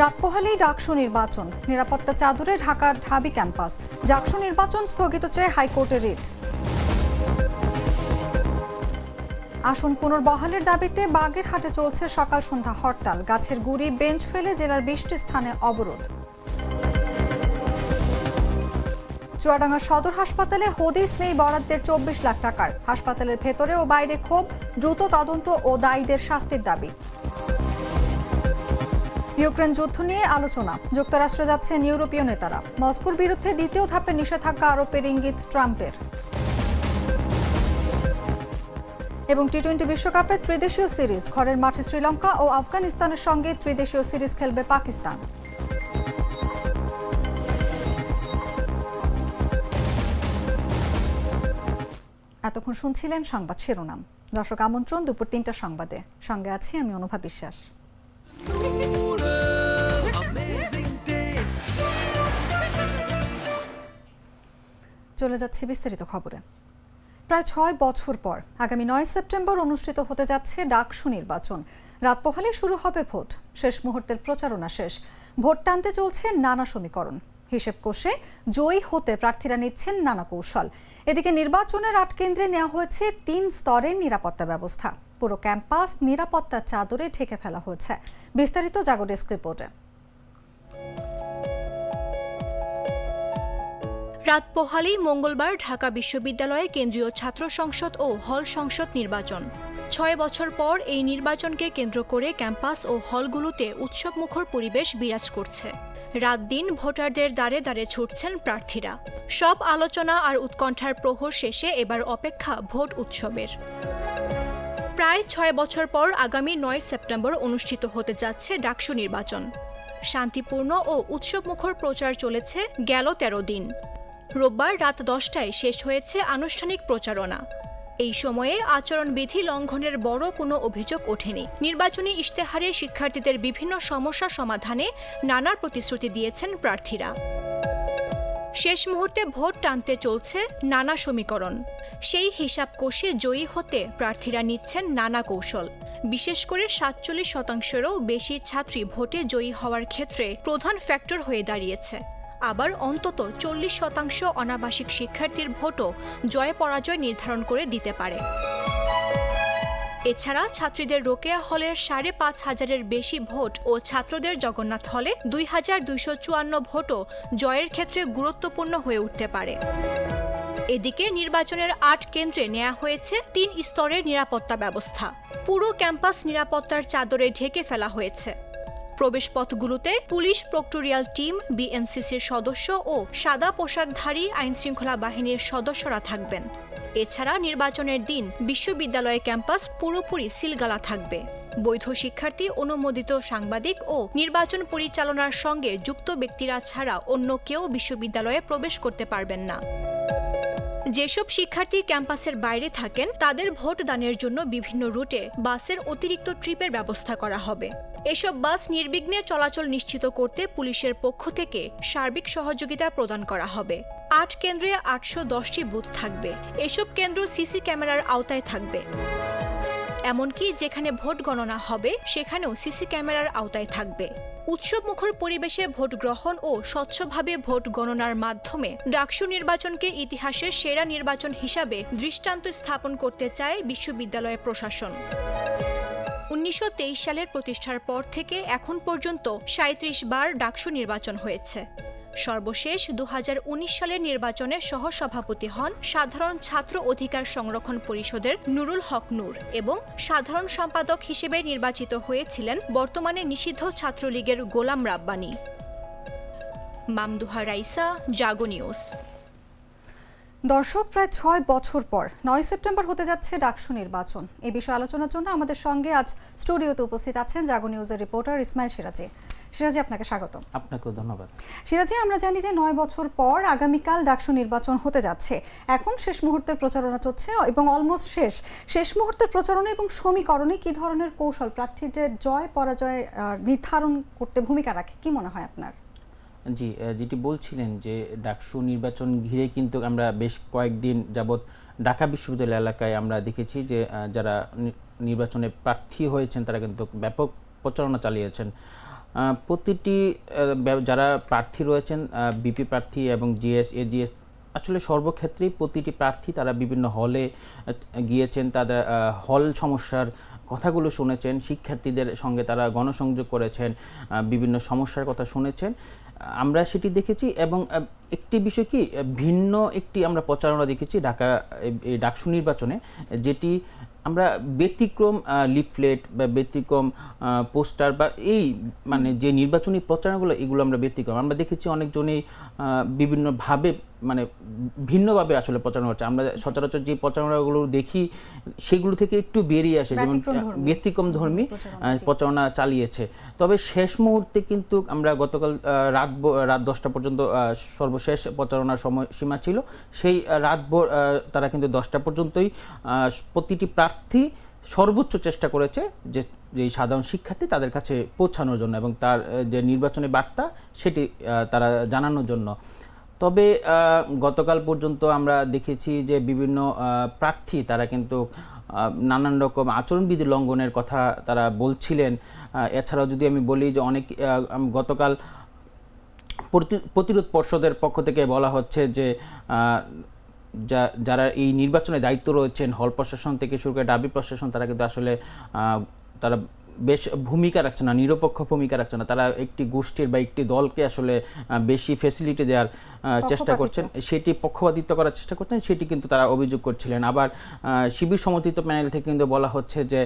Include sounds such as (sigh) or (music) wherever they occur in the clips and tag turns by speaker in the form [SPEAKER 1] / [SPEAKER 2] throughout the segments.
[SPEAKER 1] রাত পোহালেই ডাকসু নির্বাচন। নিরাপত্তা চাদরে ঢাকার ঢাবি ক্যাম্পাস। ডাকসু নির্বাচন স্থগিত চেয়ে হাইকোর্টের রিট। আসন পুনর্বহালের দাবিতে বাগেরহাটে চলছে সকাল সন্ধ্যা হরতাল। গাছের গুড়ি, বেঞ্চ ফেলে জেলার বিশটি স্থানে অবরোধ। চুয়াডাঙ্গা সদর হাসপাতালে হদিস নেই বরাদ্দের চব্বিশ লাখ টাকার। হাসপাতালের ভেতরে ও বাইরে ক্ষোভ, দ্রুত তদন্ত ও দায়ীদের শাস্তির দাবি। ইউক্রেন যুদ্ধ নিয়ে আলোচনা। যুক্তরাষ্ট্র যাচ্ছেন ইউরোপীয় নেতারা। মস্কোর বিরুদ্ধে দ্বিতীয় ধাপে নিষেধাজ্ঞা আরোপের ইঙ্গিত ট্রাম্পের। এবং টি টোয়েন্টি বিশ্বকাপে ত্রিদেশীয় সিরিজ, ঘরের মাঠে শ্রীলঙ্কা ও আফগানিস্তানের সঙ্গে ত্রিদেশীয় সিরিজ খেলবে পাকিস্তান। এতক্ষণ শুনছিলেন সংবাদ শিরোনাম। দর্শক আমন্ত্রণ দুপুর তিনটা সংবাদে। সঙ্গে আছি আমি অনুভা বিশ্বাস. চলে যাচ্ছে বিস্তারিত খবরে। প্রায় ছয় বছর পর, আগামী নয় সেপ্টেম্বর অনুষ্ঠিত হতে যাচ্ছে ডাকসু নির্বাচন। রাত পোহালে শুরু হবে ভোট। শেষ মুহূর্তের প্রচারণা শেষ। ভোট টানতে চলছে নানা সমীকরণ। হিসেব কষে জয়ী হতে প্রার্থীরা নিচ্ছেন নানা কৌশল। এদিকে নির্বাচনের আট কেন্দ্রে নেওয়া হয়েছে তিন স্তরের নিরাপত্তা ব্যবস্থা। পুরো ক্যাম্পাস নিরাপত্তার চাদরে ঢেকে ফেলা হয়েছে। বিস্তারিত জাগো ডেস্ক রিপোর্টে।
[SPEAKER 2] রাত পোহালেই মঙ্গলবার ঢাকা বিশ্ববিদ্যালয়ে কেন্দ্রীয় ছাত্র সংসদ ও হল সংসদ নির্বাচন। ছয় বছর পর এই নির্বাচনকে কেন্দ্র করে ক্যাম্পাস ও হলগুলোতে উৎসবমুখর পরিবেশ বিরাজ করছে। রাত দিন ভোটারদের দ্বারে দ্বারে ছুটছেন প্রার্থীরা। সব আলোচনা আর উৎকণ্ঠার প্রহর শেষে এবার অপেক্ষা ভোট উৎসবের। প্রায় ছয় বছর পর আগামী নয় সেপ্টেম্বর অনুষ্ঠিত হতে যাচ্ছে ডাকসু নির্বাচন। শান্তিপূর্ণ ও উৎসবমুখর প্রচার চলেছে গেল তেরো দিন। রোববার রাত দশটায় শেষ হয়েছে আনুষ্ঠানিক প্রচারণা। এই সময়ে আচরণবিধি লঙ্ঘনের বড় কোনো অভিযোগ ওঠেনি। নির্বাচনী ইশতেহারে শিক্ষার্থীদের বিভিন্ন সমস্যা সমাধানে নানা প্রতিশ্রুতি দিয়েছেন প্রার্থীরা। শেষ মুহূর্তে ভোট টানতে চলছে নানা সমীকরণ। সেই হিসাব কষে জয়ী হতে প্রার্থীরা নিচ্ছেন নানা কৌশল। বিশেষ করে সাতচল্লিশ শতাংশেরও বেশি ছাত্রী ভোটে জয়ী হওয়ার ক্ষেত্রে প্রধান ফ্যাক্টর হয়ে দাঁড়িয়েছে। আবার অন্তত চল্লিশ শতাংশ অনাবাসিক শিক্ষার্থীর ভোটও জয় পরাজয় নির্ধারণ করে দিতে পারে। এছাড়া ছাত্রীদের রোকেয়া হলের সাড়ে পাঁচ হাজারের বেশি ভোট ও ছাত্রদের জগন্নাথ হলে দুই হাজার দুইশো চুয়ান্ন ভোটও জয়ের ক্ষেত্রে গুরুত্বপূর্ণ হয়ে উঠতে পারে। এদিকে নির্বাচনের আট কেন্দ্রে নেওয়া হয়েছে তিন স্তরের নিরাপত্তা ব্যবস্থা। পুরো ক্যাম্পাস নিরাপত্তার চাদরে ঢেকে ফেলা হয়েছে। প্রবেশপথগুলোতে পুলিশ প্রক্টোরিয়াল টিম, বিএনসিসির সদস্য ও সাদা পোশাকধারী আইনশৃঙ্খলা বাহিনীর সদস্যরা থাকবেন। এছাড়া নির্বাচনের দিন বিশ্ববিদ্যালয় ক্যাম্পাস পুরোপুরি সিলগালা থাকবে। বৈধ শিক্ষার্থী, অনুমোদিত সাংবাদিক ও নির্বাচন পরিচালনার সঙ্গে যুক্ত ব্যক্তিরা ছাড়া অন্য কেউ বিশ্ববিদ্যালয়ে প্রবেশ করতে পারবেন না। যেসব শিক্ষার্থী ক্যাম্পাসের বাইরে থাকেন, তাদের ভোট দানের জন্য বিভিন্ন রুটে বাসের অতিরিক্ত ট্রিপের ব্যবস্থা করা হবে। এসব বাস নির্বিঘ্নে চলাচল নিশ্চিত করতে পুলিশের পক্ষ থেকে সার্বিক সহযোগিতা প্রদান করা হবে। আট কেন্দ্রে আটশো দশটি বুথ থাকবে। এসব কেন্দ্র সিসি ক্যামেরার আওতায় থাকবে। এমনকি যেখানে ভোট গণনা হবে, সেখানেও সিসি ক্যামেরার আওতায় থাকবে। উৎসবমুখর পরিবেশে ভোট গ্রহণ ও স্বচ্ছভাবে ভোট গণনার মাধ্যমে ডাকসু নির্বাচনকে ইতিহাসের সেরা নির্বাচন হিসাবে দৃষ্টান্ত স্থাপন করতে চায় বিশ্ববিদ্যালয় প্রশাসন। উনিশশো তেইশ সালের প্রতিষ্ঠার পর থেকে এখন পর্যন্ত সাঁত্রিশ বার ডাকসু নির্বাচন হয়েছে। সর্বশেষ দু হাজার উনিশ সালের নির্বাচনে সহসভাপতি হন সাধারণ ছাত্র অধিকার সংরক্ষণ পরিষদের নুরুল হক নূর এবং সাধারণ সম্পাদক হিসেবে নির্বাচিত হয়েছিলেন বর্তমানে নিষিদ্ধ ছাত্রলীগের গোলাম রাব্বানি। মামদুহা রাইসা, জাগো নিউজ।
[SPEAKER 1] দর্শক, প্রায় ছয় বছর পর, নয় সেপ্টেম্বর হতে যাচ্ছে ডাকসু নির্বাচন। এ বিষয়ে আলোচনার জন্য আমাদের সঙ্গে আজ স্টুডিওতে উপস্থিত আছেন জাগো নিউজের রিপোর্টার ইসমাইল সিরাজি। সিরাজি আপনাকে স্বাগত
[SPEAKER 3] আপনাকেও ধন্যবাদ।
[SPEAKER 1] সিরাজি আমরা জানি যে নয় বছর পর আগামীকাল ডাকসু নির্বাচন হতে যাচ্ছে। এখন শেষ মুহূর্তের প্রচারণা চলছে এবং অলমোস্ট শেষ। শেষ মুহূর্তের প্রচারণা এবং সমীকরণে কি ধরনের কৌশল প্রার্থীদের জয় পরাজয় নির্ধারণ করতে ভূমিকা রাখে কি মনে হয় আপনার?
[SPEAKER 3] জি যেটি বলছিলেন যে ডাকসু নির্বাচন ঘিরে কিন্তু আমরা বেশ কয়েকদিন যাবৎ ঢাকা বিশ্ববিদ্যালয় এলাকায় আমরা দেখেছি যে যারা নির্বাচনে প্রার্থী হয়েছেন তারা কিন্তু ব্যাপক প্রচারণা চালিয়েছেন। প্রতিটি যারা প্রার্থী রয়েছেন বিপি প্রার্থী এবং জিএস, এজিএস, আসলে সর্বক্ষেত্রেই প্রতিটি প্রার্থী তারা বিভিন্ন হলে গিয়েছেন, তাদের হল সমস্যার কথাগুলো শুনেছেন, শিক্ষার্থীদের সঙ্গে তারা গণসংযোগ করেছেন বিভিন্ন সমস্যার কথা শুনেছেন। আমরা সেটি দেখেছি এবং একটি বিষয় কি, ভিন্ন একটি আমরা প্রচারণা দেখেছি ঢাকা ডাকসু নির্বাচনে, যেটি আমরা ব্যতিক্রম লিফলেট বা ব্যতিক্রম পোস্টার বা এই মানে যে নির্বাচনী প্রচারণাগুলো, এগুলো আমরা ব্যতিক্রম। আমরা দেখেছি অনেকজনই বিভিন্নভাবে মানে ভিন্নভাবে আসলে প্রচারণা হচ্ছে। আমরা সচরাচর যে প্রচারণাগুলো দেখি সেগুলো থেকে একটু বেরিয়ে আসে। যেমন। ব্যতিক্রম ধর্মী।
[SPEAKER 1] প্রচারণা,
[SPEAKER 3] চালিয়েছে। তবে শেষ মুহূর্তে কিন্তু আমরা গতকাল রাত রাত দশটা পর্যন্ত সর্বশেষ প্রচারণার সময় সীমা ছিল। সেই রাত ভোর, তারা কিন্তু দশটা পর্যন্তই প্রতিটি প্রার্থী সর্বোচ্চ চেষ্টা করেছে যে যে সাধারণ শিক্ষার্থী তাদের কাছে পৌঁছানোর জন্য এবং তার যে নির্বাচনী বার্তা সেটি তারা জানানোর জন্য। তবে গতকাল পর্যন্ত আমরা দেখেছি যে বিভিন্ন প্রার্থী তারা কিন্তু নানান রকম আচরণবিধি লঙ্ঘনের কথা তারা বলছিলেন। এছাড়াও যদি আমি বলি যে অনেক গতকাল প্রতি- প্রতিরোধ পর্ষদের পক্ষ থেকে বলা হচ্ছে যে যা- যারা এই নির্বাচনে দায়িত্ব রয়েছেন, হল প্রশাসন থেকে শুরু করে ডাবি প্রশাসন, তারা কিন্তু আসলে তারা বেশ ভূমিকা রাখছে না নিরপেক্ষ ভূমিকা রাখছে না। তারা একটি গোষ্ঠীর বা একটি দলকে আসলে বেশি ফেসিলিটি দেওয়ার চেষ্টা করছেন। সেটি পক্ষপাতিত্ব করার চেষ্টা করছেন সেটি কিন্তু তারা অভিযোগ করছিলেন। আবার শিবির সমর্থিত প্যানেল থেকে কিন্তু বলা হচ্ছে যে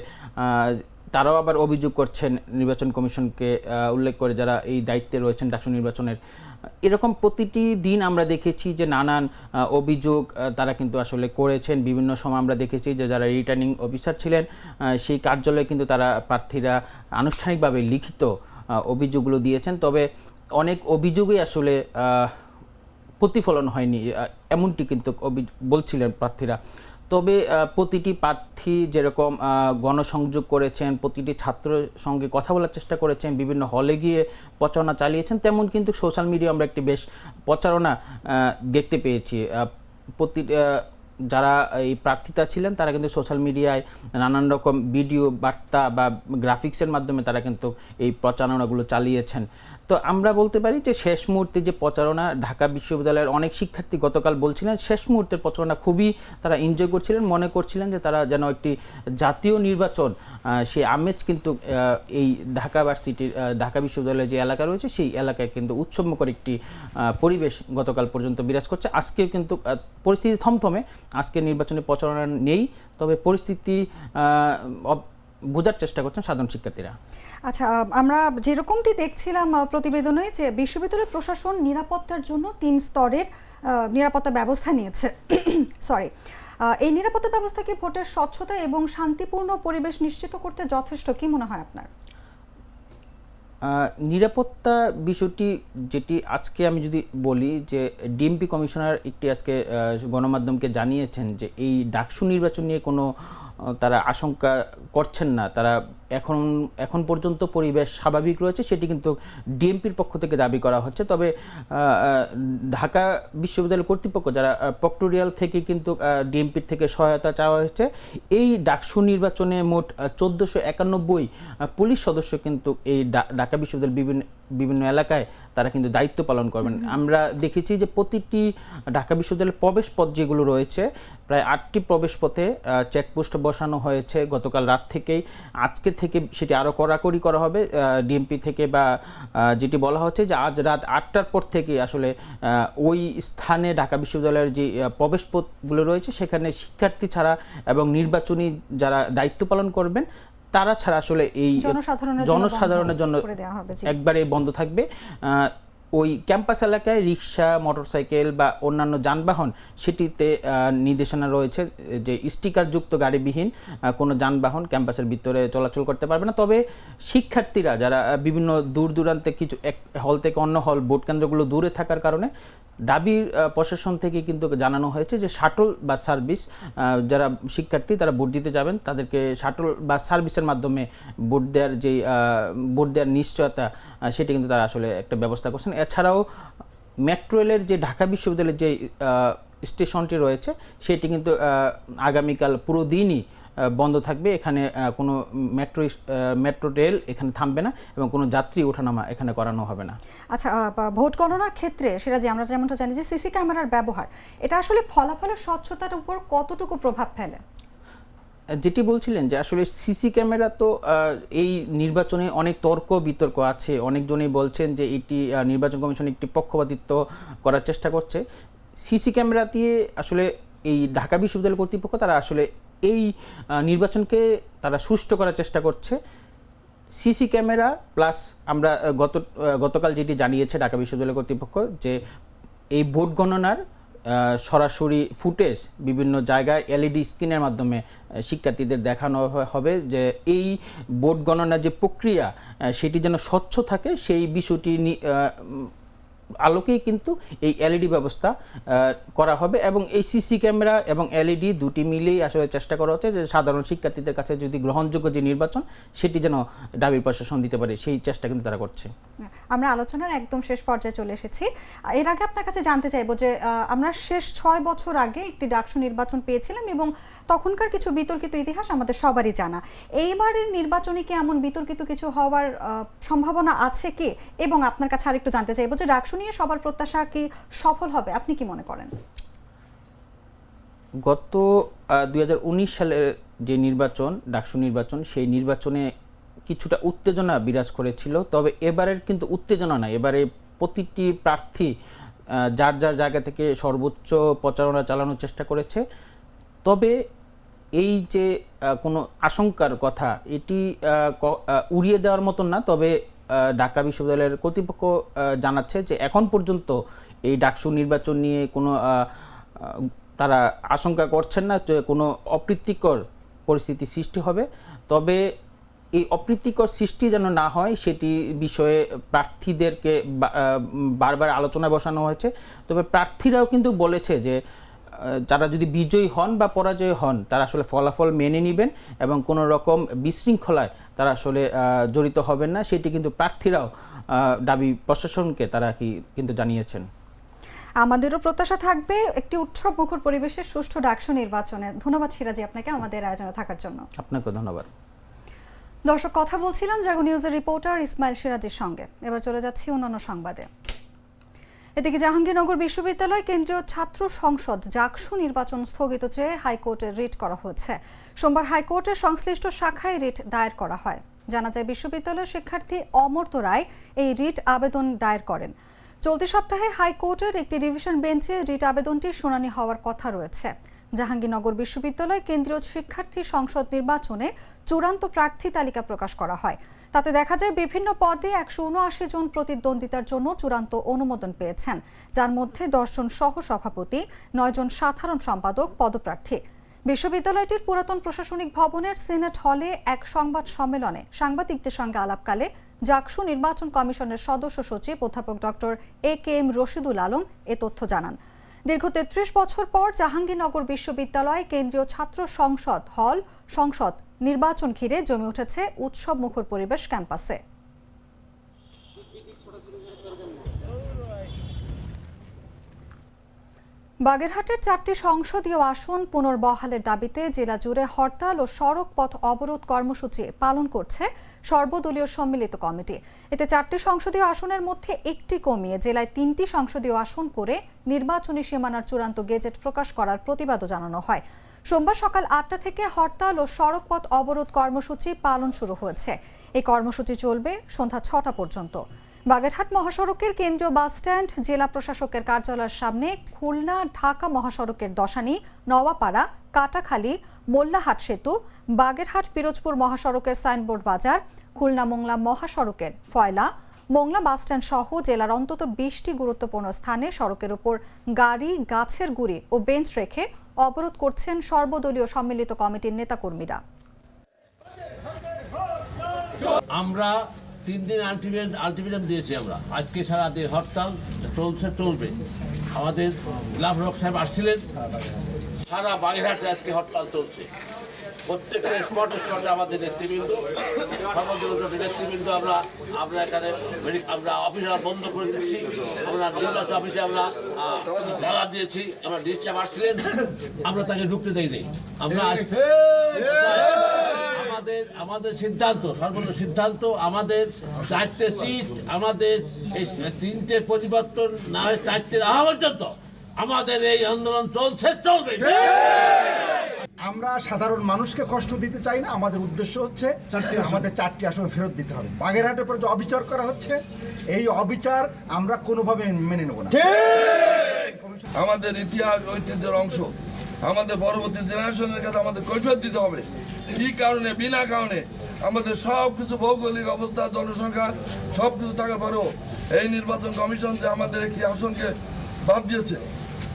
[SPEAKER 3] তারাও আবার অভিযোগ করছেন নির্বাচন কমিশনকে উল্লেখ করে যারা এই দায়িত্বে রয়েছেন ডাকসু নির্বাচনের এরকম প্রতিটি দিন আমরা দেখেছি যে নানান অভিযোগ তারা কিন্তু আসলে করেছেন। বিভিন্ন সময় আমরা দেখেছি যে যারা রিটার্নিং অফিসার ছিলেন সেই কার্যালয়ে কিন্তু তারা প্রার্থীরা আনুষ্ঠানিকভাবে লিখিত অভিযোগগুলো দিয়েছেন। তবে অনেক অভিযোগই আসলে প্রতিফলন হয়নি। এমনটি কিন্তু বলছিলেন প্রার্থীরা। তবে প্রতিটি প্রার্থী যেরকম গণসংযোগ করেছেন, প্রতিটি ছাত্রের সঙ্গে কথা বলার চেষ্টা করেছেন, বিভিন্ন হলে গিয়ে প্রচারণা চালিয়েছেন, তেমন কিন্তু সোশ্যাল মিডিয়া আমরা একটি বেশ প্রচারণা দেখতে পেয়েছি। প্রতি যারা এই প্রার্থীতা ছিলেন, তারা কিন্তু সোশ্যাল মিডিয়ায় নানান রকম ভিডিও বার্তা বা গ্রাফিক্সের মাধ্যমে তারা কিন্তু এই প্রচারণাগুলো চালিয়েছেন। তো আমরা বলতে পারি যে, শেষ মুহূর্তে যে প্রচারণা ঢাকা বিশ্ববিদ্যালয়ের অনেক শিক্ষার্থী গতকাল বলছিলেন, শেষ মুহূর্তের প্রচারণা খুবই তারা এনজয় করছিলেন, মনে করছিলেন যে তারা যেন একটি জাতীয় নির্বাচন সেই আমেজ কিন্তু এই ঢাকা ভার্সিটির ঢাকা বিশ্ববিদ্যালয়ের যে এলাকা রয়েছে, সেই এলাকায় কিন্তু উৎসবমুখর একটি পরিবেশ গতকাল পর্যন্ত বিরাজ করছে। আজকেও কিন্তু পরিস্থিতি থমথমে। আজকে নির্বাচনী প্রচারণা নেই, তবে পরিস্থিতি বোঝার চেষ্টা করছেন সাধারণ শিক্ষার্থীরা।
[SPEAKER 1] আচ্ছা আমরা যেরকমটি দেখছিলাম প্রতিবেদনে যে বিশ্ববিদ্যালয় প্রশাসন নিরাপত্তার জন্য তিন স্তরের নিরাপত্তা ব্যবস্থা নিয়েছে। (coughs) সরি এই নিরাপত্তা ব্যবস্থা কি ভোটের স্বচ্ছতা এবং শান্তিপূর্ণ পরিবেশ নিশ্চিত করতে যথেষ্ট, কি মনে হয় আপনার?
[SPEAKER 3] নিরাপত্তা বিষয়টি যেটি আজকে আমি যদি বলি যে ডিএমপি কমিশনার একটি আজকে গণমাধ্যমকে জানিয়েছেন যে এই ডাকসু নির্বাচন নিয়ে কোনো তারা আশঙ্কা করছেন না। তারা এখন এখন পর্যন্ত পরিবেশ স্বাভাবিক রয়েছে, সেটি কিন্তু ডিএমপির পক্ষ থেকে দাবি করা হচ্ছে। তবে ঢাকা বিশ্ববিদ্যালয় কর্তৃপক্ষ যারা প্রক্টোরিয়াল থেকে কিন্তু ডিএমপির থেকে সহায়তা চাওয়া হয়েছে, এই ডাকসু নির্বাচনে মোট চোদ্দোশো একানব্বই পুলিশ সদস্য কিন্তু এই ঢাকা বিশ্ববিদ্যালয়ের বিভিন্ন বিভিন্ন এলাকায় তারা কিন্তু দায়িত্ব পালন করবেন। আমরা দেখেছি যে প্রতিটি ঢাকা বিশ্ববিদ্যালয়ের প্রবেশ পথ যেগুলো রয়েছে প্রায় আটটি প্রবেশ পথে চেকপোস্ট বসানো হয়েছে। গতকাল রাত থেকেই আজকে থেকে সেটি আরও কড়াকড়ি করা হবে। ডিএমপি থেকে বা যেটি বলা হচ্ছে যে আজ রাত আটটার পর থেকে আসলে ওই স্থানে ঢাকা বিশ্ববিদ্যালয়ের যে আহ, প্রবেশ পথগুলো রয়েছে সেখানে শিক্ষার্থী ছাড়া এবং নির্বাচনী যারা দায়িত্ব পালন করবেন তারা ছাড়া আসলে এই
[SPEAKER 1] জনসাধারণের জন্য
[SPEAKER 3] জনসাধারণের জন্য
[SPEAKER 1] দেওয়া
[SPEAKER 3] একবারে বন্ধ থাকবে। ওই ক্যাম্পাস এলাকায় রিক্সা, মোটরসাইকেল বা অন্যান্য যানবাহন সেটিতে নির্দেশনা রয়েছে যে স্টিকারযুক্ত গাড়িবিহীন কোনো যানবাহন ক্যাম্পাসের ভিতরে চলাচল করতে পারবে না। তবে শিক্ষার্থীরা যারা বিভিন্ন দূর দূরান্তে কিছু, এক হল থেকে অন্য হল ভোট কেন্দ্রগুলো দূরে থাকার কারণে দাবির প্রশাসন থেকে কিন্তু জানানো হয়েছে যে শাটল বা সার্ভিস যারা শিক্ষার্থী তারা ভোট দিতে যাবেন। তাদেরকে শাটল বা সার্ভিসের মাধ্যমে ভোট দেওয়ার যে ভোট দেওয়ার নিশ্চয়তা সেটি কিন্তু তারা আসলে একটা ব্যবস্থা করছেন। এছাড়াও মেট্রো রেলের যে ঢাকা বিশ্ববিদ্যালয়ের যে স্টেশনটি রয়েছে, সেটি কিন্তু আগামীকাল পুরো দিনই বন্ধ থাকবে। এখানে কোনো মেট্রো মেট্রো রেল এখানে থামবে না এবং কোনো যাত্রী ওঠানামা এখানে করানো হবে না।
[SPEAKER 1] আচ্ছা ভোট গণনার ক্ষেত্রে সেটা যে আমরা যেমনটা জানি যে, সিসি ক্যামেরার ব্যবহার, এটা আসলে ফলাফলের স্বচ্ছতার উপর কতটুকু প্রভাব ফেলে?
[SPEAKER 3] যেটি বলছিলেন যে আসলে সিসি ক্যামেরা তো এই নির্বাচনে অনেক তর্ক, বিতর্ক আছে। অনেকজনই বলছেন যে এটি নির্বাচন কমিশন একটি পক্ষপাতিত্ব করার চেষ্টা করছে। সিসি ক্যামেরা দিয়ে আসলে এই ঢাকা বিশ্ববিদ্যালয় কর্তৃপক্ষ তারা আসলে এই নির্বাচনকে তারা সুষ্ঠু করার চেষ্টা করছে। সিসি ক্যামেরা প্লাস আমরা গত গতকাল যেটি জানিয়েছে ঢাকা বিশ্ববিদ্যালয় কর্তৃপক্ষ যে এই ভোট গণনার সরাসরি ফুটেজ বিভিন্ন জায়গায় এলইডি স্ক্রিনের মাধ্যমে শিক্ষার্থীদের দেখানো হবে যে এই ভোট গণনার যে প্রক্রিয়া সেটি যেন স্বচ্ছ থাকে, সেই বিষয়টি আলোকেই কিন্তু এই এলইডি ব্যবস্থা করা হবে এবং এই সিসি ক্যামেরা এবং এলইডি দুটি মিলেই আসলে চেষ্টা করা হচ্ছে যে সাধারণ শিক্ষার্থীদের কাছে যদি গ্রহণযোগ্য যে নির্বাচন, সেটি যেন ডাবির প্রশাসন দিতে পারে। সেই চেষ্টা কিন্তু তারা করছে।
[SPEAKER 1] আমরা আলোচনার একদম শেষ পর্যায়ে চলে এসেছি। এর আগে আপনার কাছে জানতে চাইব যে আমরা শেষ ছয় বছর আগে একটি ডাকসু নির্বাচন পেয়েছিলাম এবং তখনকার কিছু বিতর্কিত ইতিহাস আমাদের সবারই জানা। এইবারের নির্বাচনে কি এমন বিতর্কিত কিছু হওয়ার সম্ভাবনা আছে কি? এবং আপনার কাছে আরেকটু জানতে চাইব যে ডাকসু নিয়ে সবার প্রত্যাশা কি সফল হবে? আপনি কি মনে করেন?
[SPEAKER 3] গত দুই সালের যে নির্বাচন ডাকসু নির্বাচন, সেই নির্বাচনে কিছুটা উত্তেজনা বিরাজ করেছিল। তবে এবারের কিন্তু উত্তেজনা নাই। এবারে প্রতিটি প্রার্থী যার যার জায়গা থেকে সর্বোচ্চ প্রচারণা চালানোর চেষ্টা করেছে। তবে এই যে কোনো আশঙ্কার কথা, এটি উড়িয়ে দেওয়ার মতন না, তবে ঢাকা বিশ্ববিদ্যালয়ের কর্তৃপক্ষ জানাচ্ছে যে এখন পর্যন্ত এই ডাকসু নির্বাচন নিয়ে কোনো তারা আশঙ্কা করছেন না যে কোনো অপ্রীতিকর পরিস্থিতি সৃষ্টি হবে। তবে এই অপ্রীতিকর সৃষ্টি যেন না হয়, সেটি বিষয়ে প্রার্থীদেরকে বারবার আলোচনায় বসানো হয়েছে। তবে প্রার্থীরাও কিন্তু বলেছে যে যারা যদি বিজয়ী হন বা পরাজয় হন তারা আসলে ফলাফল মেনে নেবেন এবং কোনো রকম বিশৃঙ্খলায় তারা আসলে জড়িত হবেন না। সেটি কিন্তু প্রার্থীরাও দাবি প্রশাসনকে তারা কি কিন্তু জানিয়েছেন।
[SPEAKER 1] আমাদেরও প্রত্যাশা থাকবে একটি উৎসব মুখর পরিবেশের সুষ্ঠু ডাকসু নির্বাচনে। ধন্যবাদ সিরাজি আপনাকে আমাদের আয়োজনে থাকার জন্য।
[SPEAKER 3] আপনাকে ধন্যবাদ।
[SPEAKER 1] দর্শক কথা বলছিলাম জাগো নিউজের রিপোর্টার ইসমাইল সিরাজের সঙ্গে। এবার চলে যাচ্ছি অন্যান্য সংবাদে। এদিকে জাহাঙ্গীরনগর বিশ্ববিদ্যালয় কেন্দ্রীয় ছাত্র সংসদ জাকসু নির্বাচন স্থগিত চেয়ে হাইকোর্টে রিট করা হয়েছে। সোমবার হাইকোর্টের সংশ্লিষ্ট শাখায় রিট দায়ের করা হয়। জানা যায়, বিশ্ববিদ্যালয়ের শিক্ষার্থী অমর্ত রায় এই রিট আবেদন দায়ের করেন। চলতি সপ্তাহে হাইকোর্টের একটি ডিভিশন বেঞ্চে রিট আবেদনটির শুনানি হওয়ার কথা রয়েছে। জাহাঙ্গীরনগর বিশ্ববিদ্যালয় কেন্দ্রীয় শিক্ষার্থী সংসদ নির্বাচনে চূড়ান্ত প্রার্থী তালিকা প্রকাশ করা হয়। তাতে দেখা যায় বিভিন্ন পদে একশো উনআশি জন প্রতিদ্বন্দ্বিতার জন্য চূড়ান্ত অনুমোদন পেয়েছেন। যার মধ্যে দশজন সহ সভাপতি নয়জন সাধারণ সম্পাদক, পদপ্রার্থী। বিশ্ববিদ্যালয়টির পুরাতন প্রশাসনিক ভবনের সিনেট হলে এক সংবাদ সম্মেলনে সাংবাদিকদের সঙ্গে আলাপকালে জাকসু নির্বাচন কমিশনের সদস্য সচিব অধ্যাপক doctor A K M Rashidul Alam এ তথ্য জানান। দীর্ঘ তেত্রিশ বছর পর জাহাঙ্গীরনগর বিশ্ববিদ্যালয় কেন্দ্রীয় ছাত্র সংসদ হল, সংসদ নির্বাচন ঘিরে জমে উঠেছে উৎসব মুখর পরিবেশ ক্যাম্পাসে। বাগেরহাটের চারটি সংসদীয় আসন পুনর্বহালের দাবিতে জেলা জুড়ে হরতাল ও সড়ক পথ অবরোধ কর্মসূচি পালন করছে সর্বদলীয় সম্মিলিত কমিটি। এতে চারটি সংসদীয় আসনের মধ্যে একটি কমিয়ে জেলায় তিনটি সংসদীয় আসন করে নির্বাচনী সীমানার চূড়ান্ত গেজেট প্রকাশ করার প্রতিবাদও জানানো হয়। সোমবার সকাল আটটা থেকে হরতাল ও সড়ক পথ অবরোধ কর্মসূচি পালন শুরু হয়েছে। এই কর্মসূচি চলবে সন্ধ্যা ছটা পর্যন্ত। বাগেরহাট মহাসড়কের কেন্দ্রীয় বাসস্ট্যান্ড জেলা প্রশাসকের কার্যালয়ের সামনে খুলনা ঢাকা মহাসড়কের দশানি, নওয়াপাড়া, কাটাখালী, মোল্লাহাট সেতু, বাগেরহাট পিরোজপুর মহাসড়কের সাইনবোর্ড বাজার, খুলনা মোংলা মহাসড়কের ফয়লা, মোংলা বাসস্ট্যান্ড সহ জেলার অন্তত বিশটি গুরুত্বপূর্ণ স্থানে সড়কের উপর গাড়ি, গাছের গুড়ি ও বেঞ্চ রেখে অবরোধ করছেন সর্বদলীয় সম্মিলিত কমিটির নেতাকর্মীরা।
[SPEAKER 4] আমরা তিন দিন আলটিমেট আলটিমেটাম দিয়েছি আমরা। আজকে সারা দিন হরতাল চলছে চলবে। আমাদের লাভ রক সাহেব আসছিলেন। সারা বাগেরহাটে আজকে হরতাল চলছে। প্রত্যেকটা স্পট স্পটে আমাদের নেতৃবৃন্দ সর্বদলীয় নেতৃবৃন্দ আমরা আমরা এখানে আমরা অফিসার বন্ধ করে দিচ্ছি। আমরা নির্বাচন অফিসে আমরা তালা দিয়েছি। আমরা ডিসচার্জ আসছিলেন। আমরা তাকে ঢুকতে দেইনি। আমরা আমাদের সিদ্ধান্ত সর্বন্ত সিদ্ধান্ত আমাদের চারটে সিট আমাদের এই তিনটে পরিবর্তন না হয়ে চারটে রাখা পর্যন্ত আমাদের এই আন্দোলন চলছে চলবে।
[SPEAKER 5] আমরা সাধারণ মানুষকে কষ্ট দিতে চাই না আমাদের উদ্দেশ্য হচ্ছে আমাদের চারটি আসন ফেরত দিতে হবে। বাগেরহাটের পর যে অবিচার করা হচ্ছে এই অবিচার আমরা কোনোভাবে মেনে নেব না।
[SPEAKER 6] আমাদের ইতিহাস ঐতিহ্যের অংশ। আমাদের পরবর্তী জেনারেশনের কাছে আমাদের কৈফিয়ত দিতে হবে। কি কারণে, বিনা কারণে আমাদের সব কিছু ভৌগোলিক অবস্থা, জনসংখ্যা সব কিছু থাকার পরেও এই নির্বাচন কমিশন যে আমাদের একটি আসনকে বাদ দিয়েছে,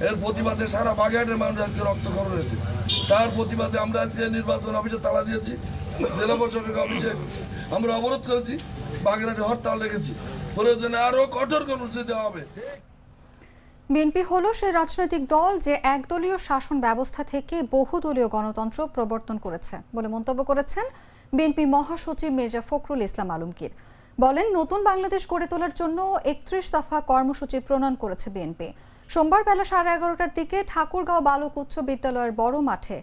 [SPEAKER 6] এর প্রতিবাদে সারা বাগেরহাটের মানুষ আজকে রক্তক্ষরণ হয়েছে। তার প্রতিবাদে আমরা আজকে নির্বাচন অফিসে তালা দিয়েছি, জেলা প্রশাসক অফিসে আমরা অবরোধ করেছি, বাগেরহাটে হরতাল রেখেছি প্রয়োজনে আরও কঠোর কর্মসূচি দেওয়া হবে।
[SPEAKER 1] বিএনপি হলো সেই রাজনৈতিক দল যে একদলীয় শাসন ব্যবস্থা থেকে বহুদলীয় গণতন্ত্র প্রবর্তন করেছে বলে মন্তব্য করেছেন বিএনপি মহাসচিব মির্জা ফখরুল ইসলাম আলমগীর। বলেন, নতুন বাংলাদেশ গড়ে তোলার জন্য একত্রিশ দফা কর্মসূচি প্রণয়ন করেছে বিএনপি। সোমবার বেলা সাড়ে এগারোটার দিকে ঠাকুরগাঁও বালক উচ্চ বিদ্যালয়ের বড় মাঠে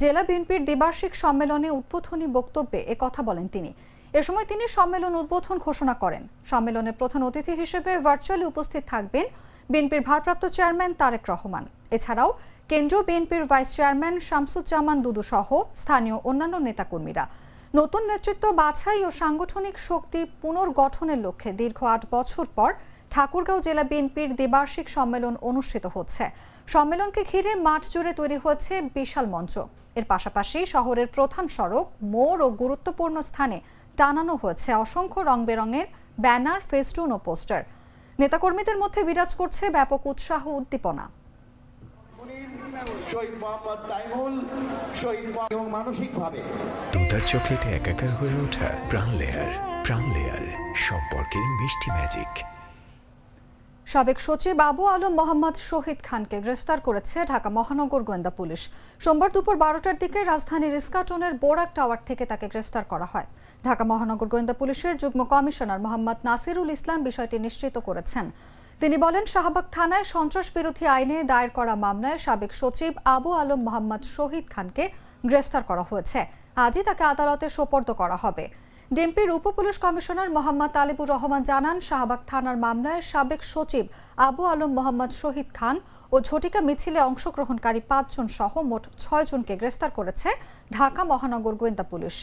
[SPEAKER 1] জেলা বিএনপির দ্বিবার্ষিক সম্মেলনে উদ্বোধনী বক্তব্যে কথা বলেন তিনি। এ সময় তিনি সম্মেলন উদ্বোধন ঘোষণা করেন। সম্মেলনে প্রধান অতিথি হিসেবে ভার্চুয়ালি উপস্থিত থাকবেন বিএনপির ভারপ্রাপ্ত চেয়ারম্যান তারেক রহমান। এছাড়াও কেন্দ্রীয় বিএনপির ভাইস চেয়ারম্যান শামসুজ্জামান দুদু সহ স্থানীয় অন্যান্য নেতাকর্মীরা। নতুন নেতৃত্ব বাছাই ও সাংগঠনিক শক্তি পুনর্গঠনের লক্ষ্যে দীর্ঘ আট বছর পর ঠাকুরগাঁও জেলা বিএনপির দ্বিবার্ষিক সম্মেলন অনুষ্ঠিত হচ্ছে। সম্মেলনকে ঘিরে মাঠ জুড়ে তৈরি হয়েছে বিশাল মঞ্চ। এর পাশাপাশি শহরের প্রধান সড়ক মোড় ও গুরুত্বপূর্ণ স্থানে টানানো হয়েছে অসংখ্য রং বেরঙের ব্যানার, ফেস্টুন ও পোস্টার। নেতাকর্মীদের মধ্যে বিরাজ করছে ব্যাপক উৎসাহ উদ্দীপনা।
[SPEAKER 7] শহীদ মোহাম্মদ তাইমুল শহীদ এবং মানসিকভাবে।
[SPEAKER 8] দুধার চকলেটে একাকার হয়ে ওঠা প্রাণ লেয়ার প্রাণ লেয়ার সম্পর্কের মিষ্টি ম্যাজিক
[SPEAKER 1] সাবেক সচিব আবু আলম মোহাম্মদ শহীদ খানকে গ্রেফতার করেছে ঢাকা মহানগর গোয়েন্দা পুলিশ। সোমবার দুপুর বারোটার দিকে রাজধানীর ইস্কাটনের বোরাক টাওয়ার থেকে তাকে গ্রেফতার করা হয়। ঢাকা মহানগর গোয়েন্দা পুলিশের যুগ্ম কমিশনার মোহাম্মদ নাসিরুল ইসলাম বিষয়টি নিশ্চিত করেছেন। তিনি বলেন, শাহবাগ থানায় সন্ত্রাস বিরোধী আইনে দায়ের করা মামলায় সাবেক সচিব আবু আলম মোহাম্মদ শহীদ খানকে গ্রেফতার করা হয়েছে। আজই তাকে আদালতে সোপর্দ করা হবে। ডিএমপির উপ পুলিশ কমিশনার মোহাম্মদ তালিবুর রহমান জানান, শাহবাগ থানার মামলায় সাবেক সচিব আবু আলম মোহাম্মদ শহীদ খান ও ঝটিকা মিছিলে অংশগ্রহণকারী পাঁচজন সহ মোট ছয় জনকে গ্রেফতার করেছে ঢাকা মহানগর গোয়েন্দা পুলিশ।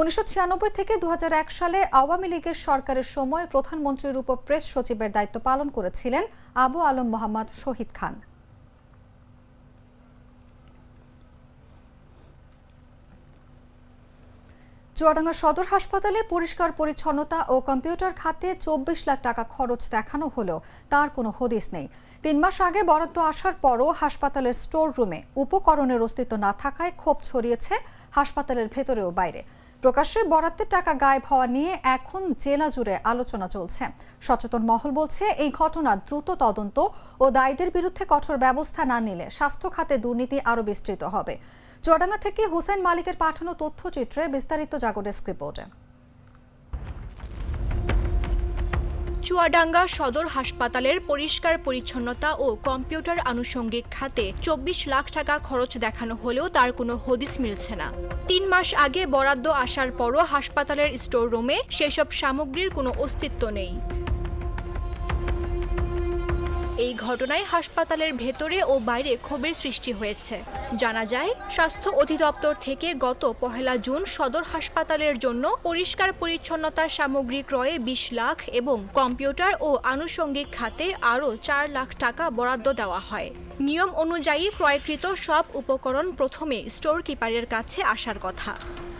[SPEAKER 1] উনিশশো ছিয়ানব্বই থেকে দু হাজার এক সালে আওয়ামী লীগের সরকারের সময় প্রধানমন্ত্রীর উপ প্রেস সচিবের দায়িত্ব পালন করেছিলেন আবু আলম মোহাম্মদ শহীদ খান। চুয়াডাঙ্গা সদর হাসপাতালে পরিষ্কার পরিচ্ছন্নতা ও কম্পিউটার খাতে চব্বিশ লাখ টাকা খরচ দেখানো হলেও তার কোনো হদিস নেই। তিন মাস আগে বরাদ্দ আসার পরও হাসপাতালের স্টোর রুমে উপকরণের অস্তিত্ব না থাকায় ক্ষোভ ছড়িয়েছে হাসপাতালের ভেতরে ও বাইরে। প্রকাশ্যে বরাদ্দের টাকা গায়েব হওয়া নিয়ে এখন জেলা জুড়ে আলোচনা চলছে। সচেতন মহল বলছে, এই ঘটনা দ্রুত তদন্ত ও দায়ীদের বিরুদ্ধে কঠোর ব্যবস্থা না নিলে স্বাস্থ্য খাতে দুর্নীতি আরও বিস্তৃত হবে। চুয়াডাঙ্গা থেকে হুসেন মালিকের পাঠানো তথ্যচিত্রে বিস্তারিত জাগো ডেস্ক রিপোর্টে।
[SPEAKER 2] চুয়াডাঙ্গা সদর হাসপাতালের পরিষ্কার পরিচ্ছন্নতা ও কম্পিউটার আনুষঙ্গিক খাতে চব্বিশ লাখ টাকা খরচ দেখানো হলেও তার কোনো হদিস মিলছে না। তিন মাস আগে বরাদ্দ আসার পরও হাসপাতালের স্টোর রুমে সেসব সামগ্রীর কোনো অস্তিত্ব নেই। এই ঘটনায় হাসপাতালের ভেতরে ও বাইরে ক্ষোভের সৃষ্টি হয়েছে। জানা যায়, স্বাস্থ্য অধিদপ্তর থেকে গত পহেলা জুন সদর হাসপাতালের জন্য পরিষ্কার পরিচ্ছন্নতা সামগ্রী ক্রয়ে বিশ লাখ এবং কম্পিউটার ও আনুষঙ্গিক খাতে আরও চার লাখ টাকা বরাদ্দ দেওয়া হয়। নিয়ম অনুযায়ী ক্রয়কৃত সব উপকরণ প্রথমে স্টোর কিপারের কাছে আসার কথা।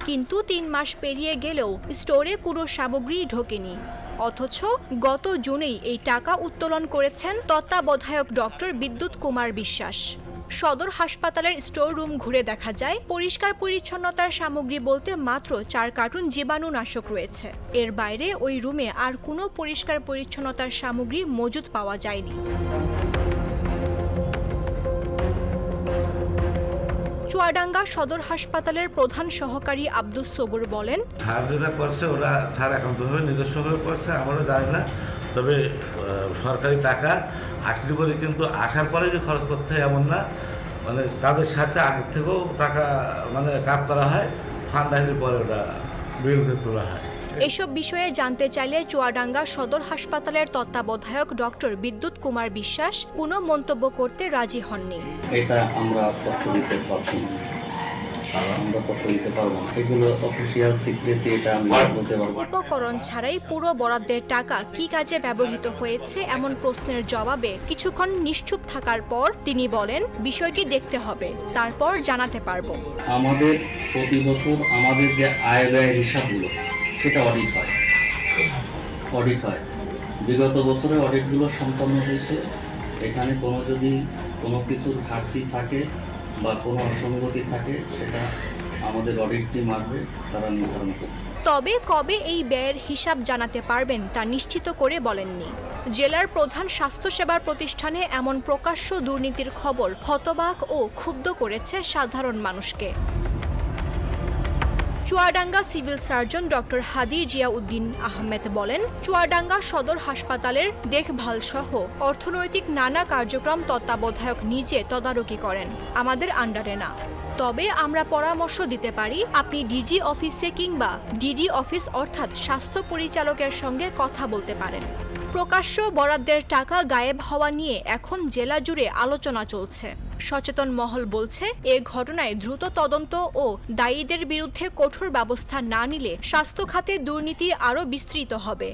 [SPEAKER 2] কিন্তু তিন মাস পেরিয়ে গেলেও স্টোরে কোনো সামগ্রী ঢোকেনি। অথচ গত জুনেই এই টাকা উত্তোলন করেছেন তত্ত্বাবধায়ক ডক্টর বিদ্যুৎ কুমার বিশ্বাস। সদর হাসপাতালের স্টোর রুম ঘুরে দেখা যায়, পরিষ্কার পরিচ্ছন্নতার সামগ্রী বলতে মাত্র চার কার্টুন জীবাণুনাশক রয়েছে। এর বাইরে ওই রুমে আর কোনো পরিষ্কার পরিচ্ছন্নতার সামগ্রী মজুদ পাওয়া যায়নি। চুয়াডাঙ্গা সদর হাসপাতালের প্রধান সহকারী আব্দুস সবুর বলেন
[SPEAKER 9] স্যার যেটা করছে, ওরা স্যার একান্তভাবে নিজস্বভাবে করছে, আমারও জানি না। তবে সরকারি টাকা আসলে পরে কিন্তু আসার পরে যে খরচ করতে হয় এমন না। মানে তাদের সাথে আগের থেকেও টাকা মানে কাজ করা হয়, ফান্ড আসলে পরে ওটা বিরুদ্ধে তোলা হয়।
[SPEAKER 2] এসব বিষয়ে জানতে চাইলে চুয়াডাঙ্গা সদর হাসপাতালের তত্ত্বাবধায়ক ডক্টর বিদ্যুৎ কুমার বিশ্বাস কোনো মন্তব্য করতে রাজি হননি।
[SPEAKER 10] এটা আমরা তথ্য দিতে পারছি না। আমরা তথ্য দিতে পারব এগুলো অফিসিয়াল সিক্রেসি এটা আমি বলতে পারব
[SPEAKER 2] উপকরণ ছাড়াই পুরো বরাদ্দের টাকা কি কাজে ব্যবহৃত হয়েছে এমন প্রশ্নের জবাবে কিছুক্ষণ নিশ্চুপ থাকার পর তিনি বলেন বিষয়টি দেখতে হবে তারপর জানাতে পারব।
[SPEAKER 10] আমাদের প্রতি বছর আমাদের যে আয় ব্যয় হিসাবগুলো সেটা অডিট হয়। অডিট হয়। বিগত বছরে অডিটগুলো সম্পন্ন হয়েছে। এখানে কোনো যদি কোনো কিছুর ঘাটতি থাকে বা কোনো অসঙ্গতি থাকে, সেটা আমাদের অডিট টিম আসবে তারা নির্ধারণ করবে।
[SPEAKER 2] তবে কবে এই ব্যয়ের হিসাব জানাতে পারবেন তা নিশ্চিত করে বলেননি। জেলার প্রধান স্বাস্থ্যসেবার প্রতিষ্ঠানে এমন প্রকাশ্য দুর্নীতির খবর হতবাক ও ক্ষুব্ধ করেছে সাধারণ মানুষকে। Chuadanga civil surgeon doctor Hadi Ziauddin Ahmed বলেন, চুয়াডাঙ্গা সদর হাসপাতালের দেখভাল সহ অর্থনৈতিক নানা কার্যক্রম তত্ত্বাবধায়ক নিজে তদারকি করেন। আমাদের আন্ডারে না। তবে আমরা পরামর্শ দিতে পারি, আপনি ডিজি অফিসে কিংবা ডিডি অফিস অর্থাৎ স্বাস্থ্য পরিচালকের সঙ্গে কথা বলতে পারেন। প্রকাশ্য বরাদ্দের টাকা গায়েব হওয়া নিয়ে এখন জেলা জুড়ে আলোচনা চলছে। সচেতন মহল বলছে, এ ঘটনায় দ্রুত তদন্ত ও দায়ীদের বিরুদ্ধে কঠোর ব্যবস্থা না নিলে স্বাস্থ্য খাতে দুর্নীতি আরও বিস্তৃত হবে।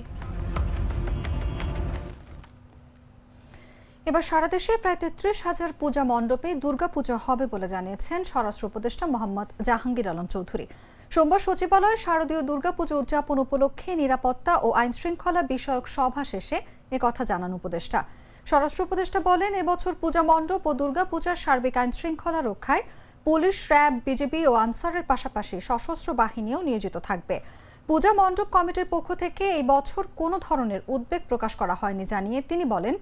[SPEAKER 1] এবার সারা দেশে প্রায় তেত্রিশ হাজার পূজা মণ্ডপে দুর্গাপূজা হবে বলে জানিয়েছেন স্বরাষ্ট্র উপদেষ্টা মোহাম্মদ জাহাঙ্গীর আলম চৌধুরী। সোমবার সচিবালয়ে শারদীয় দুর্গাপুজো উদযাপন উপলক্ষে নিরাপত্তা ও আইন শৃঙ্খলা বিষয়ক সভা শেষে একথা জানান উপদেষ্টা। স্বরাষ্ট্র উপদেষ্টা বলেন, এবছর পূজা মণ্ডপ ও দুর্গাপূজার সার্বিক আইন শৃঙ্খলা রক্ষায় পুলিশ, র্যাব বিজেপি ও আনসারের পাশাপাশি সশস্ত্র বাহিনীও নিয়োজিত থাকবে। পূজা মণ্ডপ কমিটির পক্ষ থেকে এই বছর কোনো ধরনের উদ্বেগ প্রকাশ করা হয়নি জানিয়ে তিনি বলেন,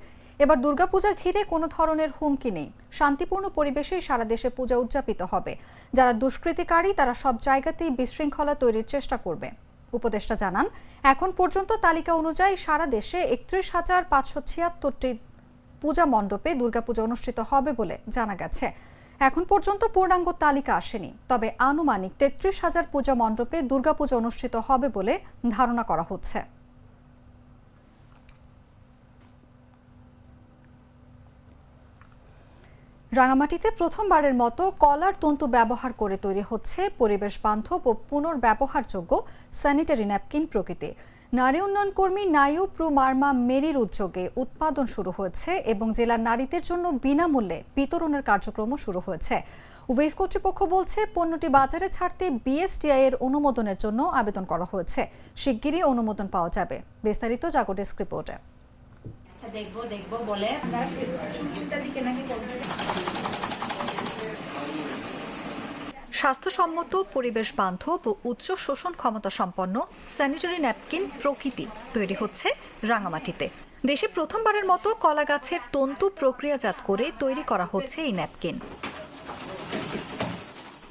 [SPEAKER 1] এবার দুর্গাপূজা ঘিরে কোনো ধরনের হুমকি নেই। শান্তিপূর্ণ পরিবেশেই সারা দেশে পূজা উদযাপিত হবে। যারা দুষ্কৃতিকারী, তারা সব জায়গাতেই বিশৃঙ্খলা তৈরির চেষ্টা করবে। উপদেষ্টা জানান, এখন পর্যন্ত তালিকা অনুযায়ী সারা দেশে একত্রিশ হাজার পাঁচশো ছিয়াত্তরটি পূজা মণ্ডপে দুর্গাপূজা অনুষ্ঠিত হবে বলে জানা গেছে। এখন পর্যন্ত পূর্ণাঙ্গ তালিকা আসেনি, তবে আনুমানিক তেত্রিশ হাজার পূজা মণ্ডপে দুর্গাপূজা অনুষ্ঠিত হবে বলে ধারণা করা হচ্ছে। রাঙামাটিতে প্রথমবারের মতো কলার তন্তু ব্যবহার করে তৈরি হচ্ছে পরিবেশ বান্ধব ও পুনর্ব্যবহারযোগ্য স্যানিটারি ন্যাপকিন প্রকৃতি। নারী উন্নয়ন কর্মী নায়ু প্রু মার্মা মেরির উদ্যোগে উৎপাদন শুরু হয়েছে এবং জেলার নারীদের জন্য বিনামূল্যে বিতরণের কার্যক্রমও শুরু হয়েছে। ওয়েভ কর্তৃপক্ষ বলছে, পণ্যটি বাজারে ছাড়তে বিএসটিআই এর অনুমোদনের জন্য আবেদন করা হয়েছে। শিগগিরই অনুমোদন পাওয়া যাবে। বিস্তারিত জাগো ডেস্ক রিপোর্টে।
[SPEAKER 11] আচ্ছা দেখব দেখব বলে।
[SPEAKER 1] স্বাস্থ্যসম্মত পরিবেশ বান্ধব ও উচ্চ শোষণ ক্ষমতা সম্পন্ন স্যানিটারি ন্যাপকিন প্রকৃতি তৈরি হচ্ছে রাঙামাটিতে। দেশে প্রথমবারের মতো কলা গাছের তন্তু প্রক্রিয়াজাত করে তৈরি করা হচ্ছে এই ন্যাপকিন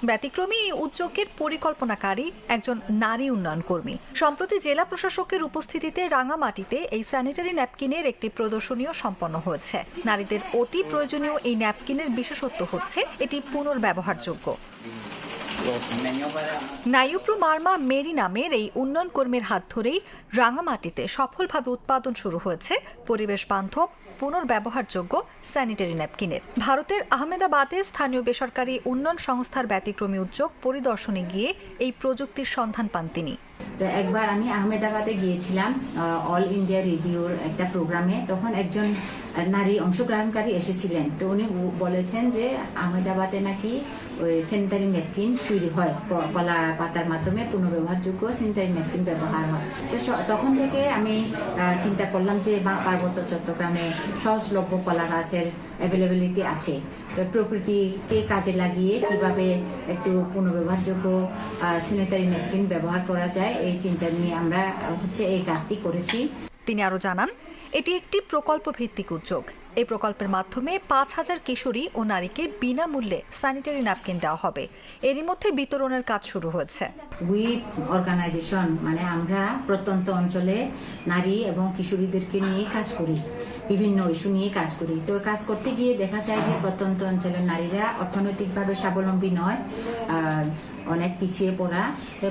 [SPEAKER 1] ব্যতিক্রমী এই উদ্যোগের পরিকল্পনাকারী একজন নারী উন্নয়ন কর্মী। সম্প্রতি জেলা প্রশাসকের উপস্থিতিতে রাঙামাটিতে এই স্যানিটারি ন্যাপকিনের একটি প্রদর্শনীও সম্পন্ন হয়েছে। নারীদের অতি প্রয়োজনীয় এই ন্যাপকিনের বিশেষত্ব হচ্ছে এটি পুনর্ব্যবহারযোগ্য। নায়ুপ্রু মার্মা মেরি নামের এই উন্নয়ন কর্মীর হাত ধরেই রাঙামাটিতে সফলভাবে উৎপাদন শুরু হয়েছে পরিবেশ বান্ধব পুনর্ব্যবহারযোগ্য স্যানিটারি ন্যাপকিনের। ভারতের আহমেদাবাদে স্থানীয় বেসরকারি উন্নয়ন সংস্থার ব্যতিক্রমী উদ্যোগ পরিদর্শনে গিয়ে এই প্রযুক্তির সন্ধান পান তিনি।
[SPEAKER 11] তো একবার আমি আহমেদাবাদে গিয়েছিলাম অল ইন্ডিয়া রেডিওর একটা প্রোগ্রামে। তখন একজন নারী অংশগ্রহণকারী এসেছিলেন। তো উনি বলেছেন যে আহমেদাবাদে নাকি ওই স্যানিটারি ন্যাপকিন তৈরি হয়। কলা পাতার মাধ্যমে পুনর্ব্যবহারযোগ্য স্যানিটারি ন্যাপকিন ব্যবহার হয়। তো তখন থেকে আমি চিন্তা করলাম যে পার্বত্য চট্টগ্রামে সহজলভ্য কলা গাছের অ্যাভেলেবিলিটি আছে। তো প্রকৃতিকে কাজে লাগিয়ে কীভাবে একটু পুনর্ব্যবহারযোগ্য স্যানিটারি ন্যাপকিন ব্যবহার করা যায়, এই চিন্তা নিয়ে আমরা হচ্ছে এই কাজটি করেছি।
[SPEAKER 1] তিনি আরও জানান এটি একটি প্রকল্প ভিত্তিক উদ্যোগ। এই প্রকল্পের মাধ্যমে পাঁচ হাজার কিশোরী ও নারীকে বিনামূল্যে স্যানিটারি ন্যাপকিন দেওয়া হবে। এরই মধ্যে বিতরণের কাজ শুরু হয়েছে।
[SPEAKER 11] উইপ অর্গানাইজেশন মানে আমরা প্রত্যন্ত অঞ্চলে নারী এবং কিশোরীদেরকে নিয়ে কাজ করি। বিভিন্ন ইস্যু নিয়ে কাজ করি। তো কাজ করতে গিয়ে দেখা যায় যে প্রত্যন্ত অঞ্চলের নারীরা অর্থনৈতিকভাবে স্বাবলম্বী নয়। অনেক পিছিয়ে পড়া।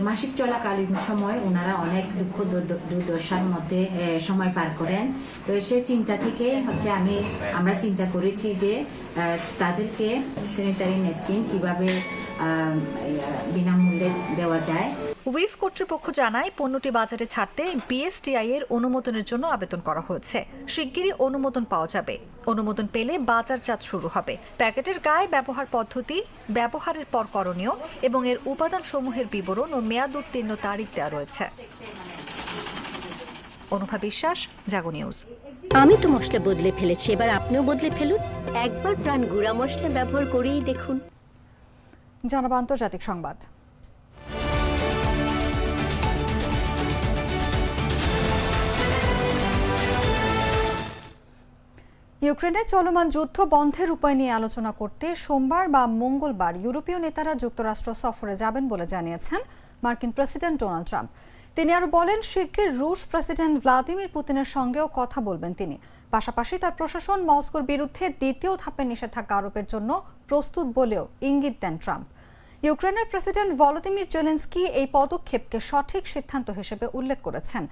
[SPEAKER 11] মাসিক চলাকালীন সময় ওনারা অনেক দুঃখ দুর্দ- দুর্দশার মধ্যে সময় পার করেন। তো সে চিন্তা থেকে হচ্ছে আমি, আমরা চিন্তা করেছি যে তাদেরকে স্যানিটারি ন্যাপকিন কীভাবে বিনামূল্যে দেওয়া যায়।
[SPEAKER 1] উইফ কর্তৃপক্ষ জানায় পণ্যটি বাজারে ছাড়তে বিএসটিআই এর অনুমোদনের জন্য আবেদন করা হয়েছে। শিগগিরই অনুমোদন পাওয়া যাবে। অনুমোদন পেলে বাজারজাত শুরু হবে। প্যাকেটের গায়ে ব্যবহার পদ্ধতি ব্যবহারের পর করণীয় এবং এর উপাদান সমূহের বিবরণ ও মেয়াদ উত্তীর্ণ তারিখ দেওয়া রয়েছে। অনুভা বিশ্বাস জাগো নিউজ।
[SPEAKER 12] আমি তো মশলা বদলে ফেলেছি এবার আপনিও বদলে ফেলুন। একবার প্রাণ গুঁড়া মশলা ব্যবহার করেই দেখুন।
[SPEAKER 1] জানাব আন্তর্জাতিক সংবাদ। ইউক্রেনে চলমান যুদ্ধ বন্ধের উপায় নিয়ে আলোচনা করতে সোমবার বা মঙ্গলবার ইউরোপীয় নেতারা যুক্তরাষ্ট্র সফরে যাবেন বলে জানিয়েছেন মার্কিন প্রেসিডেন্ট ডোনাল্ড ট্রাম্প। তিনি আরও বলেন, শিগগির রুশ প্রেসিডেন্ট ভ্লাদিমির পুতিনের সঙ্গেও কথা বলবেন তিনি। পাশাপাশি তার প্রশাসন মস্কোর বিরুদ্ধে দ্বিতীয় ধাপে নিষেধাজ্ঞা আরোপের জন্য প্রস্তুত বলেও ইঙ্গিত দেন ট্রাম্প। ইউক্রেনের প্রেসিডেন্ট ভলোদিমির জেলেন্সকি এই পদক্ষেপকে সঠিক সিদ্ধান্ত হিসেবে উল্লেখ করেছেন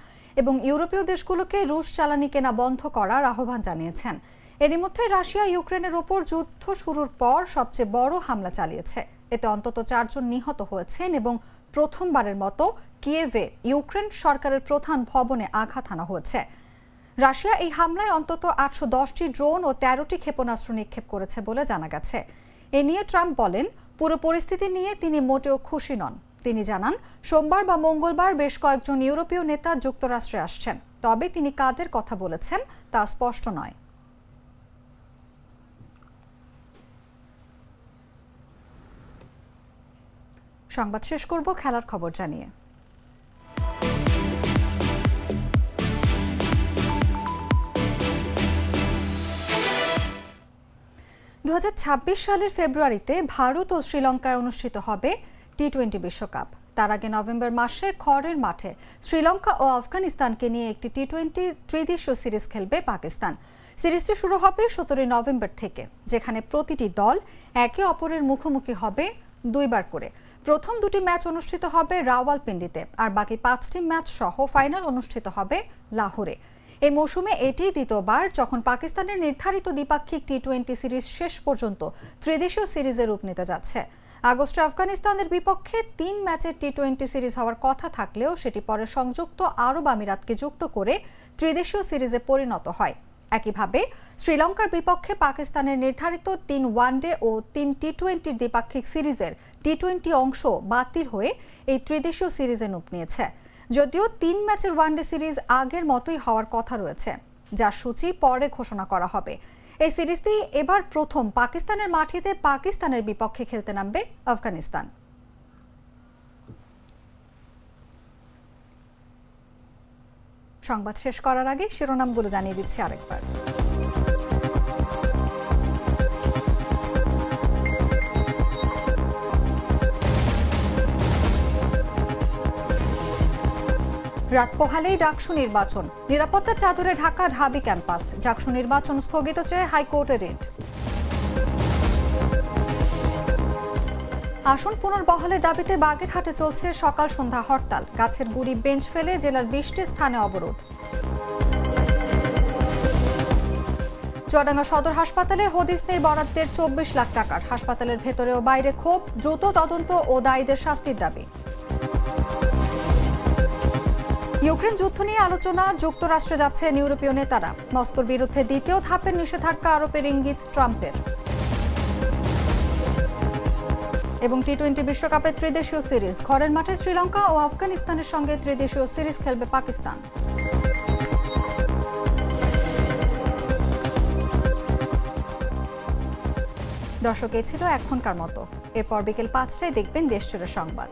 [SPEAKER 1] এবং ইউরোপীয় দেশগুলোকে রুশ জ্বালানি কেনা বন্ধ করার আহ্বান জানিয়েছেন। এরই মধ্যে রাশিয়া ইউক্রেনের ওপর যুদ্ধ শুরুর পর সবচেয়ে বড় হামলা চালিয়েছে। এতে অন্তত চারজন নিহত হয়েছেন এবং প্রথমবারের মতো কিয়েভে ইউক্রেন সরকারের প্রধান ভবনে আঘাত হানা হয়েছে। রাশিয়া এই হামলায় অন্তত আটশো দশটি ড্রোন ও তেরোটি ক্ষেপণাস্ত্র নিক্ষেপ করেছে বলে জানা গেছে। এ নিয়ে ট্রাম্প বলেন, পুরো পরিস্থিতি নিয়ে তিনি মোটেও খুশি নন। তিনি জানান, সোমবার বা মঙ্গলবার বেশ কয়েকজন ইউরোপীয় নেতা যুক্তরাষ্ট্রে আসছেন। তবে তিনি কাদের কথা বলেছেন তা স্পষ্ট নয়। সংবাদ শেষ করব, খেলার খবর জানিয়ে। দু হাজার ছাব্বিশ সালের ফেব্রুয়ারিতে ভারত ও শ্রীলঙ্কায় অনুষ্ঠিত হবে টি টোয়েন্টি বিশ্বকাপ। তার আগে নভেম্বর মাসে খড়ের মাঠে শ্রীলঙ্কা ও আফগানিস্তানকে নিয়ে একটি টি টোয়েন্টি ত্রিদেশীয় সিরিজ খেলবে পাকিস্তান। সিরিজটি শুরু হবে সতেরোই নভেম্বর থেকে, যেখানে প্রতিটি দল একে অপরের মুখোমুখি হবে দুইবার করে। প্রথম দুটি ম্যাচ অনুষ্ঠিত হবে রাওয়ালপিন্ডিতে, আর বাকি পাঁচটি ম্যাচ সহ ফাইনাল অনুষ্ঠিত হবে লাহোরে। এই মৌসুমে এটি দ্বিতীয়বার যখন পাকিস্তানের নির্ধারিত দ্বিপাক্ষিক টি টোয়েন্টি সিরিজ শেষ পর্যন্ত ত্রিদেশীয় সিরিজে রূপ নিতে যাচ্ছে। আগস্টে আফগানিস্তানের বিপক্ষে তিন ম্যাচের টি টোয়েন্টি সিরিজ হওয়ার কথা থাকলেও সেটি পরে সংযুক্ত আরব আমিরাতকে যুক্ত করে ত্রিদেশীয় সিরিজে পরিণত হয়। একইভাবে শ্রীলঙ্কার বিপক্ষে পাকিস্তানের নির্ধারিত তিন ওয়ানডে ও তিন টি টোয়েন্টির দ্বিপাক্ষিক সিরিজের টি টোয়েন্টি অংশ বাতিল হয়ে এই ত্রিদেশীয় সিরিজে রূপ নিয়েছে। যদিও তিন ম্যাচের ওয়ানডে সিরিজ আগের মতোই হওয়ার কথা রয়েছে, যার সূচি পরে ঘোষণা করা হবে। এই সিরিজটি এবার প্রথম পাকিস্তানের মাটিতে পাকিস্তানের বিপক্ষে খেলতে নামবে আফগানিস্তান। সংবাদ শেষ করার আগে শিরোনামগুলো জানিয়ে দিচ্ছি আরেকবার। রাত পোহালেই ডাকসু নির্বাচন। নিরাপত্তার চাদরে ঢাকা ঢাবি ক্যাম্পাস। ডাকসু নির্বাচন স্থগিত চেয়ে হাইকোর্টে রিট। আসন পুনর্বহালের দাবিতে বাগেরহাটে চলছে সকাল সন্ধ্যা হরতাল। গাছের গুড়ি বেঞ্চ ফেলে জেলার বিশটি স্থানে অবরোধ। চুয়াডাঙ্গা সদর হাসপাতালে হদিস নেই বরাদ্দের চব্বিশ লাখ টাকার। হাসপাতালের ভেতরে ও বাইরে ক্ষোভ, দ্রুত তদন্ত ও দায়ীদের শাস্তির দাবি। ইউক্রেন যুদ্ধ নিয়ে আলোচনা, যুক্তরাষ্ট্রে যাচ্ছেন ইউরোপীয় নেতারা। মস্কোর বিরুদ্ধে দ্বিতীয় ধাপের নিষেধাজ্ঞা আরোপের ইঙ্গিত ট্রাম্পের। এবং টি টোয়েন্টি বিশ্বকাপের ত্রিদেশীয় সিরিজ। ঘরের মাঠে শ্রীলঙ্কা ও আফগানিস্তানের সঙ্গে ত্রিদেশীয় সিরিজ খেলবে পাকিস্তান। দর্শক, এ ছিল এখনকার মতো। এরপর বিকেল পাঁচটায় দেখবেন দেশ সংবাদ।